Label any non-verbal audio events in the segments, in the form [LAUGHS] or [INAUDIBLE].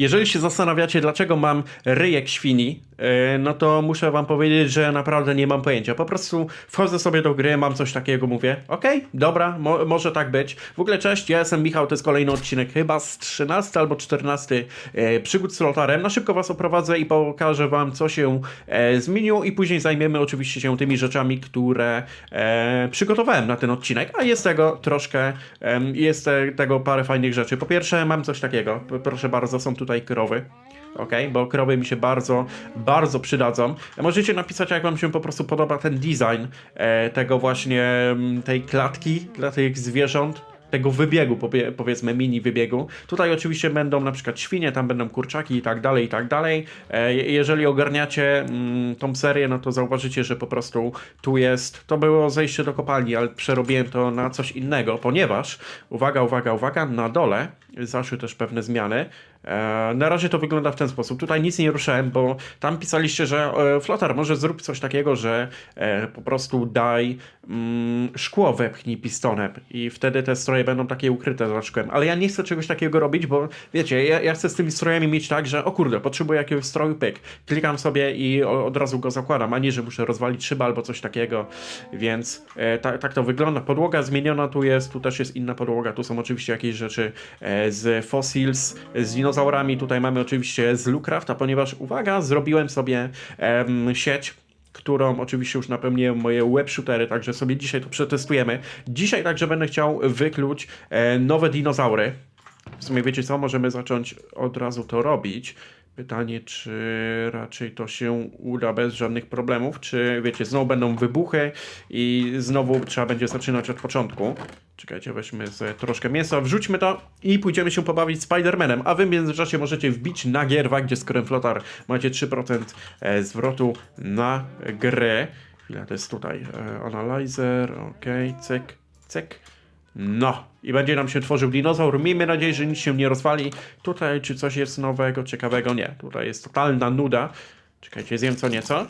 Jeżeli się zastanawiacie, dlaczego mam ryjek świni, no to muszę wam powiedzieć, że naprawdę nie mam pojęcia. Po prostu wchodzę sobie do gry, mam coś takiego, mówię, okej, dobra, mo może tak być. W ogóle cześć, ja jestem Michał, to jest kolejny odcinek chyba z 13 albo 14 e, przygód z lotarem. Na szybko was oprowadzę i pokażę wam, co się e, zmieniło i później zajmiemy oczywiście się tymi rzeczami, które e, przygotowałem na ten odcinek, a jest tego troszkę, em, jest te, tego parę fajnych rzeczy. Po pierwsze, mam coś takiego, proszę bardzo, są tutaj krowy. Ok, bo krowy mi się bardzo, bardzo przydadzą. Możecie napisać, jak Wam się po prostu podoba ten design e, tego właśnie, mm, tej klatki dla tych zwierząt tego wybiegu, powie- powiedzmy mini wybiegu. Tutaj oczywiście będą na przykład świnie, tam będą kurczaki i tak dalej, i tak dalej. E, je- jeżeli ogarniacie mm, tą serię, no to zauważycie, że po prostu tu jest, to było zejście do kopalni, ale przerobiłem to na coś innego, ponieważ, uwaga, uwaga, uwaga, na dole zaszły też pewne zmiany. E, na razie to wygląda w ten sposób. Tutaj nic nie ruszałem, bo tam pisaliście, że e, Flotar, może zrób coś takiego, że e, po prostu daj mm, szkło wepchnij pistonem i wtedy te stroje będą takie ukryte za szkłem. Ale ja nie chcę czegoś takiego robić, bo wiecie, ja, ja chcę z tymi strojami mieć tak, że o kurde, potrzebuję jakiegoś stroju, pyk. Klikam sobie i od razu go zakładam, a nie, że muszę rozwalić szybę albo coś takiego, więc e, tak, to wygląda. Podłoga zmieniona tu jest, tu też jest inna podłoga, tu są oczywiście jakieś rzeczy z Fossils, z dinozaurami, tutaj mamy oczywiście z Lucrafta, ponieważ uwaga, zrobiłem sobie em, sieć którą oczywiście już napełniłem moje web shootery, także sobie dzisiaj to przetestujemy. Dzisiaj także będę chciał wykluć e, nowe dinozaury. W sumie wiecie co, możemy zacząć od razu to robić. Pytanie, czy raczej to się uda bez żadnych problemów, czy wiecie, znowu będą wybuchy i znowu trzeba będzie zaczynać od początku. Czekajcie, weźmy sobie troszkę mięsa, wrzućmy to i pójdziemy się pobawić Spider-Manem. A wy w międzyczasie możecie wbić na gierwa, gdzie z Flotar macie 3% e, zwrotu na grę. Chwila, to jest tutaj. E, Analyzer, ok, cyk, cyk. No, i będzie nam się tworzył dinozaur. Miejmy nadzieję, że nic się nie rozwali. Tutaj, czy coś jest nowego, ciekawego? Nie. Tutaj jest totalna nuda. Czekajcie, zjem co nieco.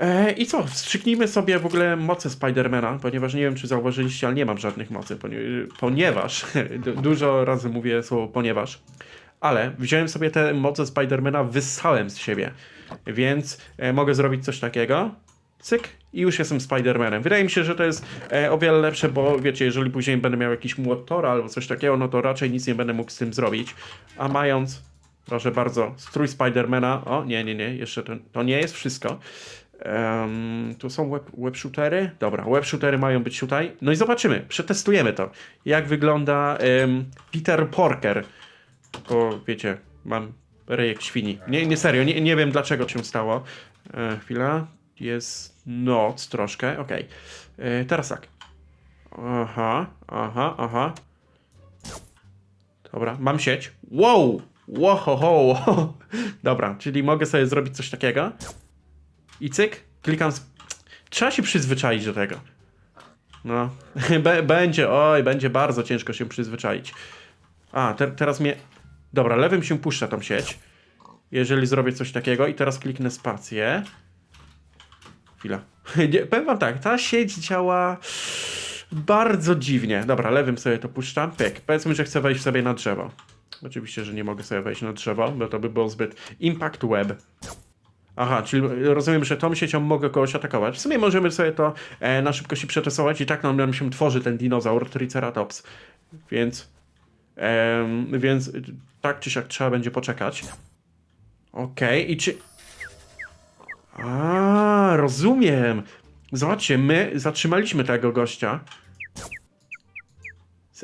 E, I co? Wstrzyknijmy sobie w ogóle moce Spidermana, ponieważ nie wiem, czy zauważyliście, ale nie mam żadnych mocy, ponie- ponieważ, [LAUGHS] du- dużo razy mówię słowo ponieważ, ale wziąłem sobie te moce Spidermana, wyssałem z siebie, więc e, mogę zrobić coś takiego, cyk, i już jestem Spidermanem. Wydaje mi się, że to jest e, o wiele lepsze, bo wiecie, jeżeli później będę miał jakiś młot Tora albo coś takiego, no to raczej nic nie będę mógł z tym zrobić, a mając Proszę bardzo, strój Spidermana. O, nie, nie, nie, jeszcze to, to nie jest wszystko. Em, tu są web, web shootery. Dobra, web shootery mają być tutaj. No i zobaczymy, przetestujemy to. Jak wygląda em, Peter Porker. Bo wiecie, mam rejek świni. Nie, nie serio, nie, nie wiem dlaczego się stało. E, chwila, jest noc troszkę, okej. E, Teraz tak. Aha, aha, aha. Dobra, mam sieć. Wow! Wow, ho, ho. Dobra, czyli mogę sobie zrobić coś takiego. I cyk, klikam. Trzeba się przyzwyczaić do tego. No, [LAUGHS] będzie, oj, będzie bardzo ciężko się przyzwyczaić. A, te, teraz mnie. Dobra, lewym się puszcza tą sieć. Jeżeli zrobię coś takiego i teraz kliknę spację. Chwila. [LAUGHS] Nie, powiem wam tak, ta sieć działa bardzo dziwnie. Dobra, lewym sobie to puszczam. Pyk. Powiedzmy, że chcę wejść sobie na drzewo. Oczywiście, że nie mogę sobie wejść na drzewo, bo to by było zbyt impact web. Aha, czyli rozumiem, że tą siecią mogę kogoś atakować. W sumie możemy sobie to e, na szybkości przetestować i tak nam, nam się tworzy ten dinozaur Triceratops. Więc, em, więc y, tak czy siak trzeba będzie poczekać. Okej, i czy... A, rozumiem. Zobaczcie, my zatrzymaliśmy tego gościa.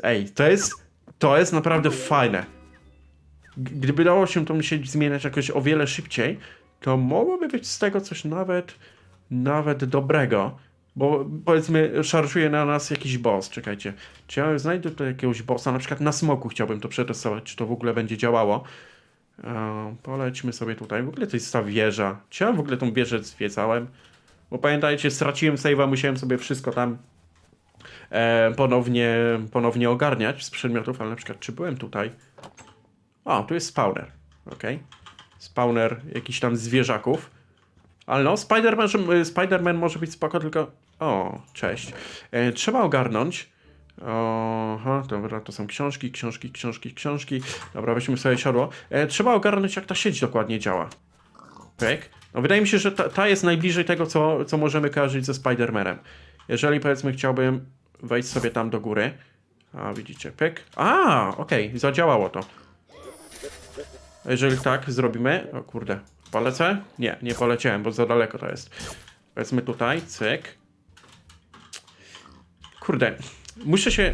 Ej, to jest, to jest naprawdę fajne. Gdyby dało się tą sieć zmieniać jakoś o wiele szybciej, to mogłoby być z tego coś nawet, nawet dobrego. Bo powiedzmy, szarżuje na nas jakiś boss. Czekajcie, czy ja znajdę tutaj jakiegoś bossa? Na przykład na smoku chciałbym to przetestować, czy to w ogóle będzie działało. E, polećmy sobie tutaj. W ogóle to jest ta wieża. Czy ja w ogóle tą wieżę zwiedzałem? Bo pamiętajcie, straciłem save'a, musiałem sobie wszystko tam e, ponownie, ponownie ogarniać z przedmiotów, ale na przykład czy byłem tutaj? O, tu jest spawner. Ok. Spawner jakichś tam zwierzaków. Ale no, Spider-Man, Spider-Man może być spoko, tylko... O, cześć. E, trzeba ogarnąć, Oha, dobra, to są książki, książki, książki, książki. Dobra, weźmy sobie siodło. E, trzeba ogarnąć, jak ta sieć dokładnie działa. Pyk. No, wydaje mi się, że ta, ta jest najbliżej tego, co, co możemy kojarzyć ze Spider-Manem. Jeżeli powiedzmy chciałbym wejść sobie tam do góry. A, widzicie, pyk. A, okej, zadziałało to. Jeżeli tak zrobimy... O kurde, polecę? Nie, nie poleciałem, bo za daleko to jest. Powiedzmy tutaj, cyk. Kurde, muszę się...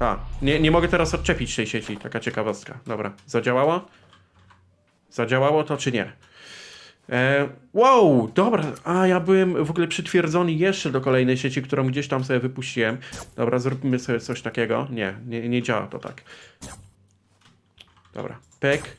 A, nie, nie mogę teraz odczepić tej sieci, taka ciekawostka. Dobra, zadziałało? Zadziałało to czy nie? E, wow, dobra, a ja byłem w ogóle przytwierdzony jeszcze do kolejnej sieci, którą gdzieś tam sobie wypuściłem. Dobra, zróbmy sobie coś takiego. Nie, nie, nie działa to tak. Dobra, pyk,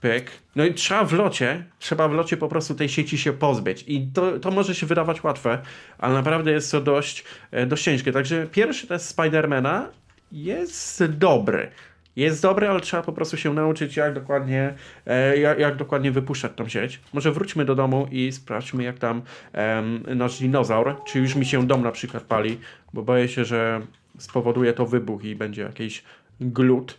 pyk. No i trzeba w locie, trzeba w locie po prostu tej sieci się pozbyć. I to, to może się wydawać łatwe, ale naprawdę jest to dość, e, dość ciężkie. Także pierwszy test Spidermana jest dobry. Jest dobry, ale trzeba po prostu się nauczyć, jak dokładnie, e, jak, jak dokładnie wypuszczać tą sieć. Może wróćmy do domu i sprawdźmy, jak tam nasz dinozaur, czy już mi się dom na przykład pali, bo boję się, że spowoduje to wybuch i będzie jakiś glut.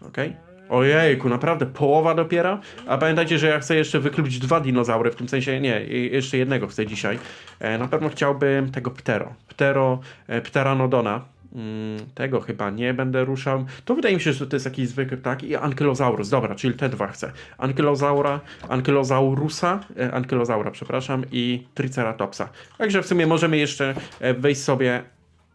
Okej. Ojejku, naprawdę połowa dopiero? A pamiętajcie, że ja chcę jeszcze wykluć dwa dinozaury, w tym sensie nie, jeszcze jednego chcę dzisiaj. E, na pewno chciałbym tego Ptero. Ptero, e, Pteranodona. Mm, tego chyba nie będę ruszał. To wydaje mi się, że to jest jakiś zwykły ptak i Ankylosaurus. Dobra, czyli te dwa chcę. Ankylosaura, Ankylosaurusa, e, przepraszam, i Triceratopsa. Także w sumie możemy jeszcze e, wejść sobie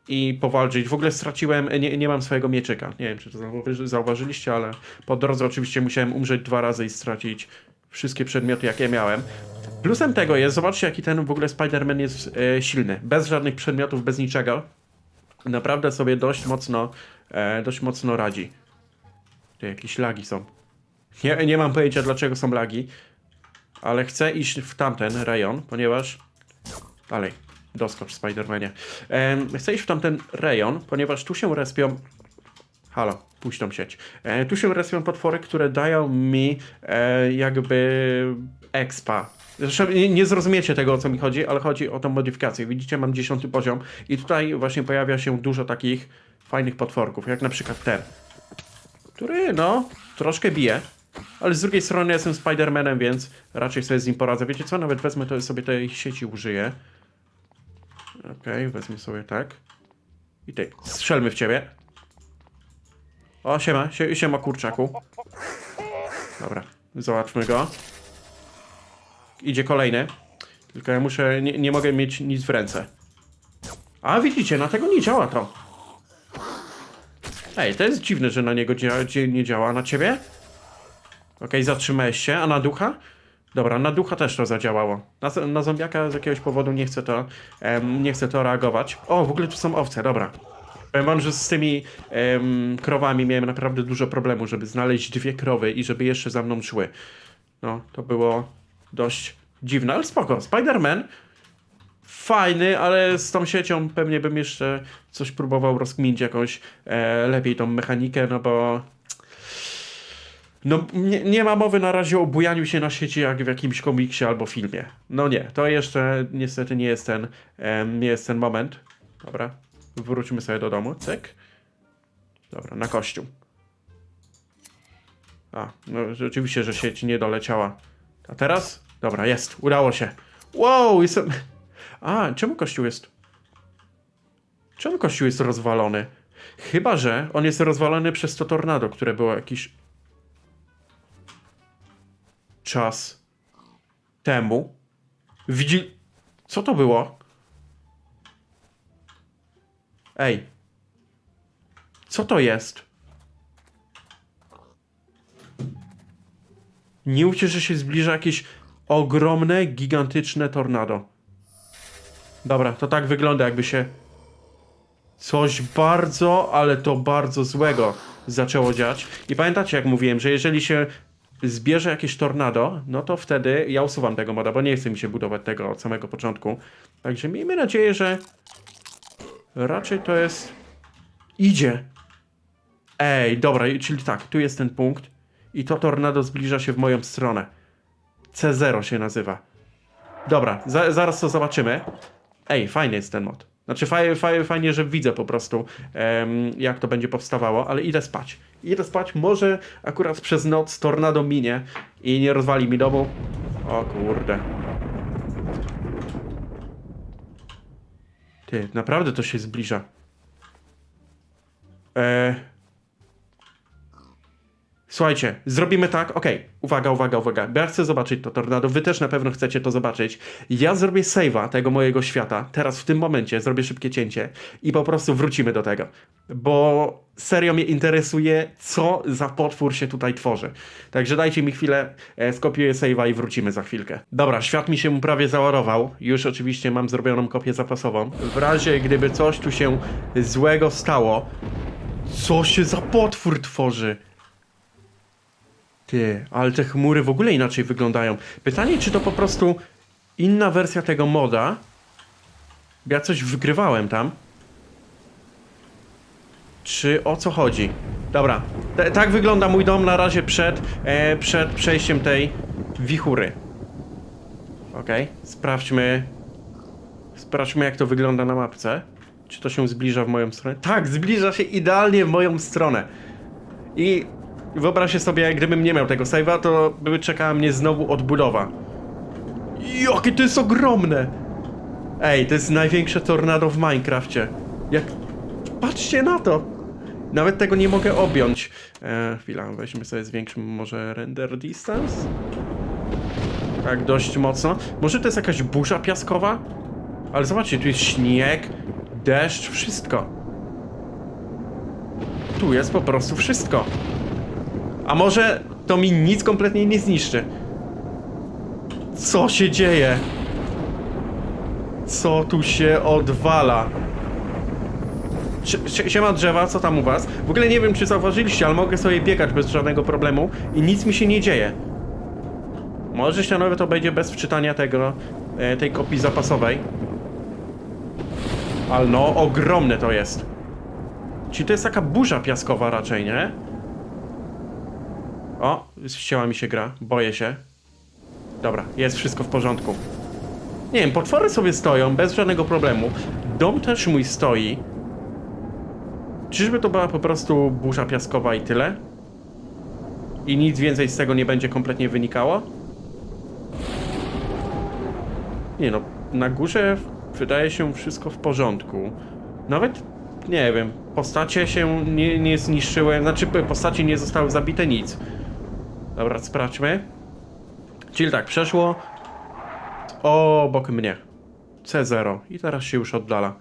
i powalczyć. W ogóle straciłem, nie, nie mam swojego mieczyka. Nie wiem, czy to zauważy- zauważyliście, ale po drodze oczywiście musiałem umrzeć dwa razy i stracić wszystkie przedmioty, jakie miałem. Plusem tego jest, zobaczcie, jaki ten w ogóle Spider-Man jest e, silny. Bez żadnych przedmiotów, bez niczego. Naprawdę sobie dość mocno, e, dość mocno radzi. Tu jakieś lagi są. Nie, nie mam pojęcia, dlaczego są lagi, ale chcę iść w tamten rejon, ponieważ... Dalej, doskocz Spidermanie. Em, chcę iść w tamten rejon, ponieważ tu się respią... Halo, puść tą sieć. E, tu się respią potwory, które dają mi e, jakby expa. Zresztą nie, nie zrozumiecie tego, o co mi chodzi, ale chodzi o tą modyfikację. Widzicie, mam dziesiąty poziom i tutaj właśnie pojawia się dużo takich fajnych potworków, jak na przykład ten, który, no, troszkę bije, ale z drugiej strony jestem Spider-Manem, więc raczej sobie z nim poradzę. Wiecie co, nawet wezmę to sobie tej sieci użyję. Okej, wezmę sobie tak. I ty, strzelmy w ciebie. O, siema, sie, siema kurczaku. Dobra, załatwmy go. Idzie kolejny. Tylko ja muszę, nie, nie mogę mieć nic w ręce. A widzicie, na tego nie działa to. Ej, to jest dziwne, że na niego dzia nie działa. Na ciebie? Okej, zatrzymałeś się. A na ducha? Dobra, na ducha też to zadziałało. Na, na zombiaka z jakiegoś powodu nie chcę to, em, nie chcę to reagować. O, w ogóle tu są owce, dobra. Powiem wam, że z tymi em, krowami miałem naprawdę dużo problemu, żeby znaleźć dwie krowy i żeby jeszcze za mną szły. No, to było dość dziwne, ale spoko. Spider-Man fajny, ale z tą siecią pewnie bym jeszcze coś próbował rozkminić jakąś e, lepiej tą mechanikę, no bo no nie, nie ma mowy na razie o bujaniu się na sieci jak w jakimś komiksie albo filmie. No nie, to jeszcze niestety nie jest ten, em, nie jest ten moment. Dobra, wróćmy sobie do domu, cyk. Dobra, na kościół. A, no rzeczywiście, że sieć nie doleciała. A teraz? Dobra, jest, udało się. Wow, jestem... A, czemu kościół jest... Czemu kościół jest rozwalony? Chyba, że on jest rozwalony przez to tornado, które było jakiś czas temu. Widzi... Co to było? Ej. Co to jest? Nie mówcie, że się zbliża jakieś ogromne, gigantyczne tornado. Dobra, to tak wygląda, jakby się coś bardzo, ale to bardzo złego zaczęło dziać. I pamiętacie, jak mówiłem, że jeżeli się zbierze jakieś tornado, no to wtedy ja usuwam tego moda, bo nie chce mi się budować tego od samego początku. Także miejmy nadzieję, że raczej to jest... Idzie. Ej, dobra, czyli tak, tu jest ten punkt i to tornado zbliża się w moją stronę. C0 się nazywa. Dobra, za, zaraz to zobaczymy. Ej, fajny jest ten mod. Znaczy fajnie, fajnie, fajnie że widzę po prostu, em, jak to będzie powstawało, ale idę spać. Idę spać, może akurat przez noc tornado minie i nie rozwali mi domu. O kurde. Ty, naprawdę to się zbliża. Eee... Słuchajcie, zrobimy tak, okej, uwaga, uwaga, uwaga, bo ja chcę zobaczyć to tornado, wy też na pewno chcecie to zobaczyć. Ja zrobię save'a tego mojego świata, teraz w tym momencie zrobię szybkie cięcie i po prostu wrócimy do tego, bo serio mnie interesuje, co za potwór się tutaj tworzy. Także dajcie mi chwilę, e, skopiuję save'a i wrócimy za chwilkę. Dobra, świat mi się prawie załarował, już oczywiście mam zrobioną kopię zapasową. W razie gdyby coś tu się złego stało, co się za potwór tworzy? Ty, ale te chmury w ogóle inaczej wyglądają. Pytanie, czy to po prostu inna wersja tego moda? Ja coś wygrywałem tam. Czy o co chodzi? Dobra, t- tak wygląda mój dom na razie przed, e, przed przejściem tej wichury. Okej, sprawdźmy. Sprawdźmy, jak to wygląda na mapce. Czy to się zbliża w moją stronę? Tak, zbliża się idealnie w moją stronę. I wyobraźcie sobie, gdybym nie miał tego save'a, to by czekała mnie znowu odbudowa. Jakie to jest ogromne! Ej, to jest największe tornado w Minecrafcie. Jak... Patrzcie na to! Nawet tego nie mogę objąć. E, chwila, weźmy sobie zwiększmy może render distance. Tak, dość mocno. Może to jest jakaś burza piaskowa? Ale zobaczcie, tu jest śnieg, deszcz, wszystko. Tu jest po prostu wszystko. A może to mi nic kompletnie nie zniszczy? Co się dzieje? Co tu się odwala? Sie- sie- Siema drzewa, co tam u was? W ogóle nie wiem, czy zauważyliście, ale mogę sobie biegać bez żadnego problemu i nic mi się nie dzieje. Może się nawet obejdzie bez wczytania tego, e, tej kopii zapasowej. Ale no, ogromne to jest. Czy to jest taka burza piaskowa raczej, nie? O, ścięła mi się gra, boję się. Dobra, jest wszystko w porządku. Nie wiem, potwory sobie stoją bez żadnego problemu. Dom też mój stoi. Czyżby to była po prostu burza piaskowa i tyle? I nic więcej z tego nie będzie kompletnie wynikało? Nie no, na górze wydaje się wszystko w porządku. Nawet, nie wiem, postacie się nie, nie zniszczyły, znaczy postacie nie zostały zabite, nic. Dobra, sprawdźmy. Czyli tak, przeszło obok mnie. C0 i teraz się już oddala.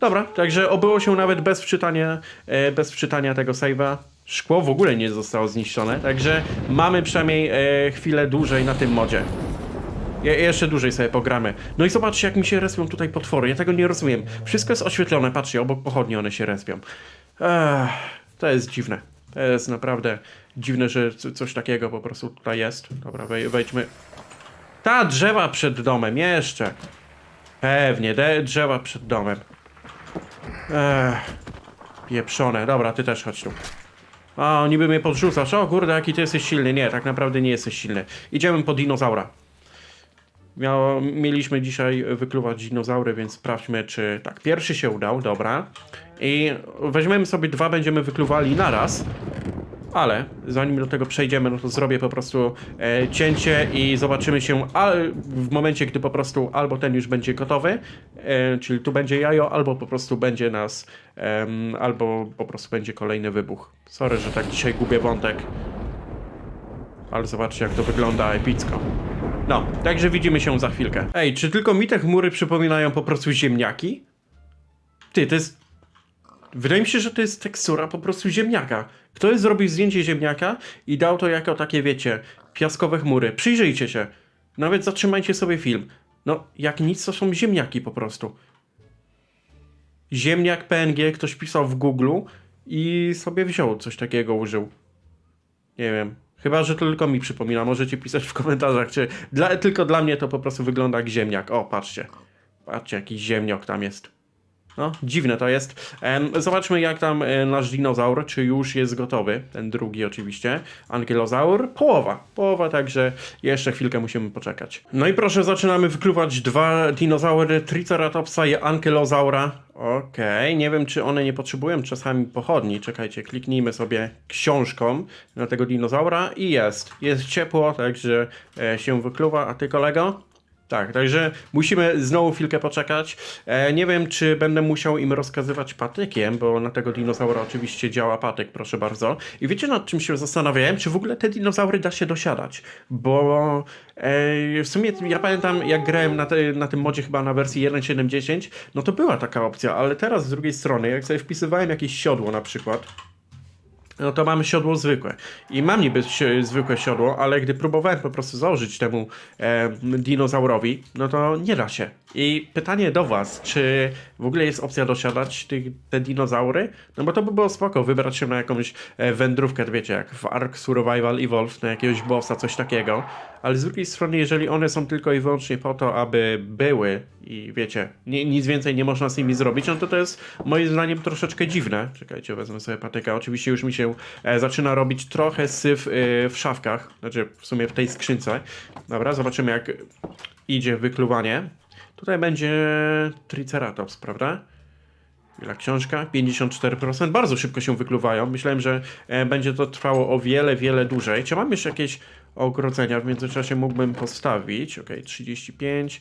Dobra, także obyło się nawet bez wczytania, e, bez wczytania tego save'a. Szkło w ogóle nie zostało zniszczone, także mamy przynajmniej e, chwilę dłużej na tym modzie. Je, jeszcze dłużej sobie pogramy. No i zobaczcie, jak mi się respią tutaj potwory. Ja tego nie rozumiem. Wszystko jest oświetlone, patrzcie, obok pochodni one się respią. Ech, to jest dziwne. To jest naprawdę dziwne, że coś takiego po prostu tutaj jest. Dobra, wej wejdźmy. Ta drzewa przed domem, jeszcze. Pewnie, de drzewa przed domem. Ech, pieprzone. Dobra, ty też chodź tu. A, niby mnie podrzucasz. O kurde, jaki ty jesteś silny. Nie, tak naprawdę nie jesteś silny. Idziemy po dinozaura. Miało, mieliśmy dzisiaj wykluwać dinozaury, więc sprawdźmy, czy tak. Pierwszy się udał, dobra. I weźmiemy sobie dwa, będziemy wykluwali naraz. Ale zanim do tego przejdziemy, no to zrobię po prostu e, cięcie i zobaczymy się al, w momencie, gdy po prostu albo ten już będzie gotowy, e, czyli tu będzie jajo, albo po prostu będzie nas, em, albo po prostu będzie kolejny wybuch. Sorry, że tak dzisiaj gubię wątek. Ale zobaczcie, jak to wygląda epicko. No, także widzimy się za chwilkę. Ej, czy tylko mi te chmury przypominają po prostu ziemniaki? Ty, to jest... Wydaje mi się, że to jest tekstura po prostu ziemniaka. Ktoś zrobił zdjęcie ziemniaka i dał to jako takie, wiecie, piaskowe chmury. Przyjrzyjcie się. Nawet zatrzymajcie sobie film. No, jak nic, to są ziemniaki po prostu. Ziemniak PNG ktoś pisał w Google i sobie wziął coś takiego, użył. Nie wiem. Chyba, że tylko mi przypomina. Możecie pisać w komentarzach, czy dla, tylko dla mnie to po prostu wygląda jak ziemniak. O, patrzcie. Patrzcie, jakiś ziemniok tam jest. No, dziwne to jest. Zobaczmy, jak tam e, nasz dinozaur, czy już jest gotowy. Ten drugi oczywiście. Ankylozaur. Połowa. Połowa, także jeszcze chwilkę musimy poczekać. No i proszę, zaczynamy wykluwać dwa dinozaury, Triceratopsa i Ankylozaura. Okej, nie wiem, czy one nie potrzebują czasami pochodni. Czekajcie, kliknijmy sobie książką na tego dinozaura i jest. Jest ciepło, także e, się wykluwa. A ty, kolego? Tak, także musimy znowu chwilkę poczekać. E, nie wiem, czy będę musiał im rozkazywać patykiem, bo na tego dinozaura oczywiście działa patyk, proszę bardzo. I wiecie nad czym się zastanawiałem? Czy w ogóle te dinozaury da się dosiadać? Bo e, w sumie ja pamiętam, jak grałem na, te, na tym modzie chyba na wersji 1.7.10, no to była taka opcja, ale teraz z drugiej strony, jak sobie wpisywałem jakieś siodło na przykład, no to mamy siodło zwykłe. I mam niby zwykłe siodło, ale gdy próbowałem po prostu założyć temu e, dinozaurowi, no to nie da się. I pytanie do was, czy w ogóle jest opcja dosiadać tych, te dinozaury? No bo to by było spoko, wybrać się na jakąś e, wędrówkę, wiecie, jak w Ark Survival Evolved, na jakiegoś bossa, coś takiego. Ale z drugiej strony, jeżeli one są tylko i wyłącznie po to, aby były i wiecie, ni- nic więcej nie można z nimi zrobić, no to to jest moim zdaniem troszeczkę dziwne. Czekajcie, wezmę sobie patyka. Oczywiście już mi się e, zaczyna robić trochę syf e, w szafkach, znaczy w sumie w tej skrzynce. Dobra, zobaczymy jak idzie wykluwanie. Tutaj będzie Triceratops, prawda? Chwila, książka, 54%. Bardzo szybko się wykluwają. Myślałem, że e, będzie to trwało o wiele, wiele dłużej. Czy mam jeszcze jakieś ogrodzenia w międzyczasie mógłbym postawić? Ok, 35.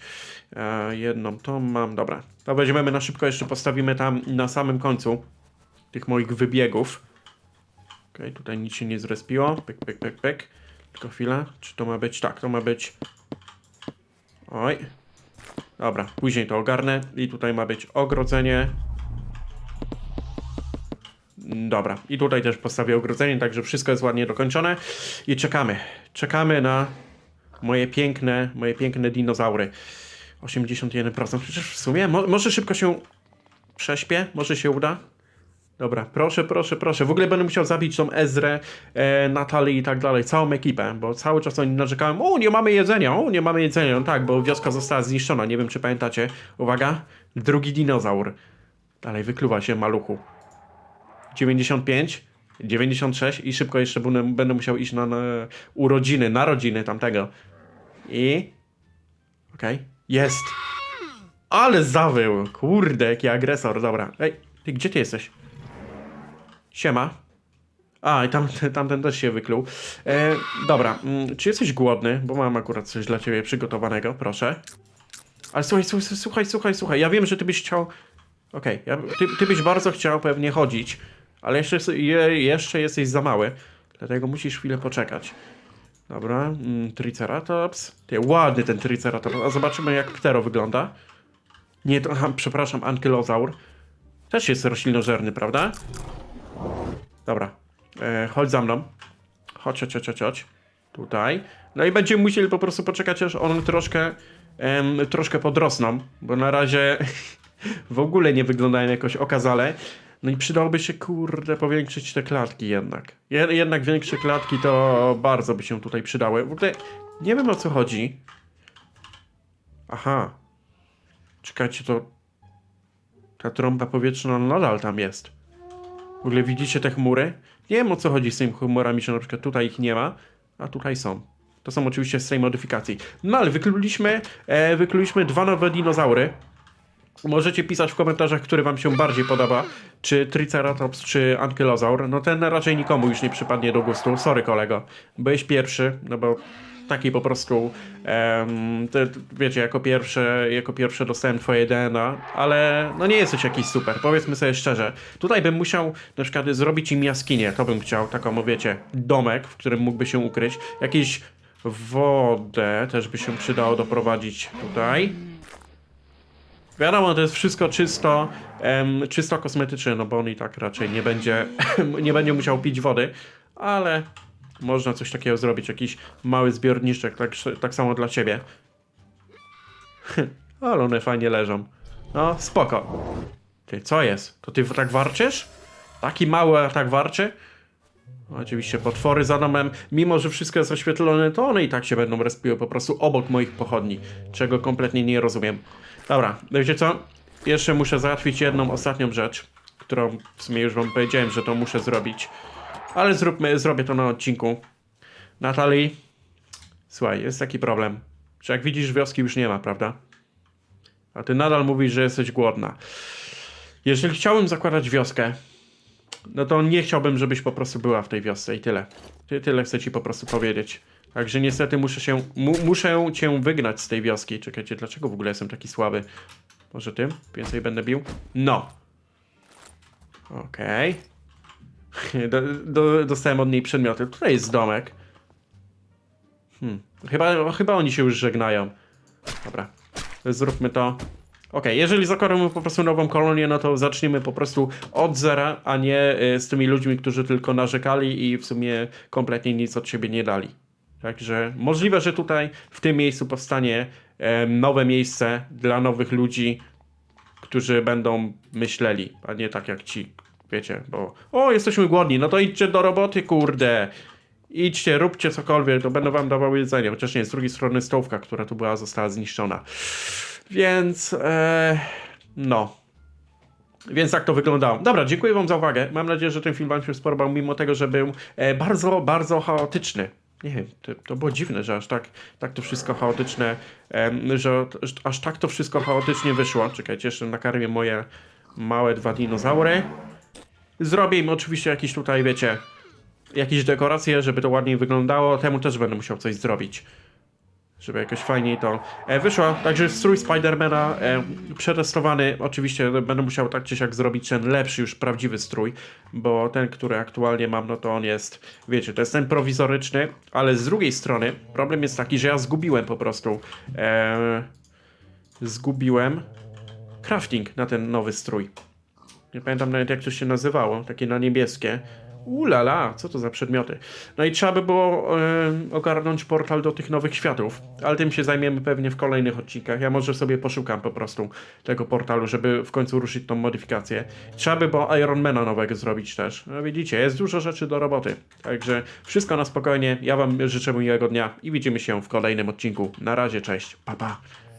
E, jedną tą mam. Dobra. To weźmiemy na szybko, jeszcze postawimy tam na samym końcu tych moich wybiegów. Ok, tutaj nic się nie zrespiło. Pyk, pyk, pyk, pyk. Tylko chwila. Czy to ma być? Tak, to ma być. Oj. Dobra, później to ogarnę. I tutaj ma być ogrodzenie. Dobra, i tutaj też postawię ogrodzenie, także wszystko jest ładnie dokończone. I czekamy. Czekamy na moje piękne, moje piękne dinozaury. 81%. Przecież w sumie mo może szybko się prześpię, może się uda. Dobra, proszę, proszę, proszę. W ogóle będę musiał zabić tą Ezrę, e, i tak dalej, całą ekipę, bo cały czas oni narzekałem, o nie mamy jedzenia, o nie mamy jedzenia. No tak, bo wioska została zniszczona, nie wiem czy pamiętacie. Uwaga, drugi dinozaur. Dalej wykluwa się maluchu. 95, 96 i szybko jeszcze będę, musiał iść na, na urodziny, narodziny tamtego. I... Okej, jest. Ale zawył, kurde, jaki agresor, dobra. Ej, ty gdzie ty jesteś? Siema. A, i tam, [LAUGHS] tamten też się wykluł. E, dobra, mm, czy jesteś głodny? Bo mam akurat coś dla ciebie przygotowanego, proszę. Ale słuchaj, słuchaj, słuchaj, słuchaj, słuchaj, ja wiem, że ty byś chciał... Okej, ja, ty, ty byś bardzo chciał pewnie chodzić, ale jeszcze, jeszcze jesteś za mały, dlatego musisz chwilę poczekać. Dobra, mm, Triceratops. Ty, ładny ten Triceratops. A zobaczymy jak Ptero wygląda. Nie, to, aha, przepraszam, Ankylozaur. Też jest roślinożerny, prawda? Dobra, e, chodź za mną. Chodź, chodź, chodź, chodź. Tutaj. No i będziemy musieli po prostu poczekać, aż one troszkę, em, troszkę podrosną, bo na razie [LAUGHS] w ogóle nie wyglądają jakoś okazale. No i przydałoby się, kurde, powiększyć te klatki jednak. Je- Jednak większe klatki to bardzo by się tutaj przydały. W ogóle nie wiem o co chodzi. Aha. Czekajcie, to ta trąba powietrzna nadal tam jest. W ogóle widzicie te chmury? Nie wiem o co chodzi z tymi chmurami, że na przykład tutaj ich nie ma, a tutaj są. To są oczywiście z tej modyfikacji. No ale wykluliśmy, e, wykluliśmy dwa nowe dinozaury. Możecie pisać w komentarzach, który wam się bardziej podoba, czy Triceratops, czy Ankylozaur. No ten raczej nikomu już nie przypadnie do gustu. Sorry kolego, byłeś pierwszy, no bo taki po prostu, em, te, wiecie, jako pierwsze, jako pierwsze dostałem twoje DNA, ale no nie jesteś jakiś super, powiedzmy sobie szczerze. Tutaj bym musiał na przykład zrobić im jaskinię, to bym chciał, taką, wiecie, domek, w którym mógłby się ukryć. Jakiś wodę też by się przydało doprowadzić tutaj. Wiadomo, to jest wszystko czysto, czysto kosmetyczne, no bo on i tak raczej nie będzie, [LAUGHS] nie będzie musiał pić wody, ale można coś takiego zrobić, jakiś mały zbiorniczek, tak, tak samo dla ciebie. [LAUGHS] ale one fajnie leżą. No, spoko. Ty, co jest? To ty tak warczysz? Taki mały, tak warczy? Oczywiście potwory za domem, mimo że wszystko jest oświetlone, to one i tak się będą respiły po prostu obok moich pochodni, czego kompletnie nie rozumiem. Dobra, wiecie co? jeszcze muszę załatwić jedną ostatnią rzecz, którą w sumie już wam powiedziałem, że to muszę zrobić. Ale zróbmy, zrobię to na odcinku. Natalii, słuchaj, jest taki problem, że jak widzisz wioski już nie ma, prawda? A ty nadal mówisz, że jesteś głodna. Jeżeli chciałbym zakładać wioskę, no to nie chciałbym, żebyś po prostu była w tej wiosce i tyle. Ty, tyle chcę ci po prostu powiedzieć. Także niestety muszę się, mu, muszę cię wygnać z tej wioski. Czekajcie, dlaczego w ogóle jestem taki słaby? Może tym? Więcej będę bił? No. Okej. [LAUGHS] Do, do, dostałem od niej przedmioty. Tutaj jest domek. Hmm. Chyba, chyba oni się już żegnają. Dobra. Zróbmy to. Okej, jeżeli zakładamy po prostu nową kolonię, no to zacznijmy po prostu od zera, a nie y, z tymi ludźmi, którzy tylko narzekali i w sumie kompletnie nic od siebie nie dali. Także możliwe, że tutaj w tym miejscu powstanie nowe miejsce dla nowych ludzi, którzy będą myśleli, a nie tak jak ci, wiecie, bo o, jesteśmy głodni, no to idźcie do roboty, kurde. Idźcie, róbcie cokolwiek, to będą wam dawały jedzenie. Chociaż nie, z drugiej strony stołówka, która tu była, została zniszczona. Więc, e, no. Więc tak to wyglądało. Dobra, dziękuję wam za uwagę. Mam nadzieję, że ten film wam się spodobał, mimo tego, że był e, bardzo, bardzo chaotyczny. Nie wiem, to, to było dziwne, że aż tak, tak to wszystko chaotyczne, em, że, że aż tak to wszystko chaotycznie wyszło. Czekajcie, jeszcze nakarmię moje małe dwa dinozaury. Zrobię im oczywiście jakieś tutaj, wiecie, jakieś dekoracje, żeby to ładniej wyglądało. Temu też będę musiał coś zrobić. Żeby jakoś fajniej to e, wyszło. Także strój Spidermana e, przetestowany. Oczywiście będę musiał tak czy siak zrobić ten lepszy, już prawdziwy strój, bo ten, który aktualnie mam, no to on jest, wiecie, to jest ten prowizoryczny, ale z drugiej strony problem jest taki, że ja zgubiłem po prostu. E, zgubiłem crafting na ten nowy strój. Nie pamiętam nawet jak to się nazywało, takie na niebieskie. Ulala, co to za przedmioty? No i trzeba by było e, ogarnąć portal do tych nowych światów, ale tym się zajmiemy pewnie w kolejnych odcinkach. Ja może sobie poszukam po prostu tego portalu, żeby w końcu ruszyć tą modyfikację. Trzeba by było Ironmana nowego zrobić też. No widzicie, jest dużo rzeczy do roboty. Także wszystko na spokojnie. Ja wam życzę miłego dnia i widzimy się w kolejnym odcinku. Na razie, cześć, pa pa.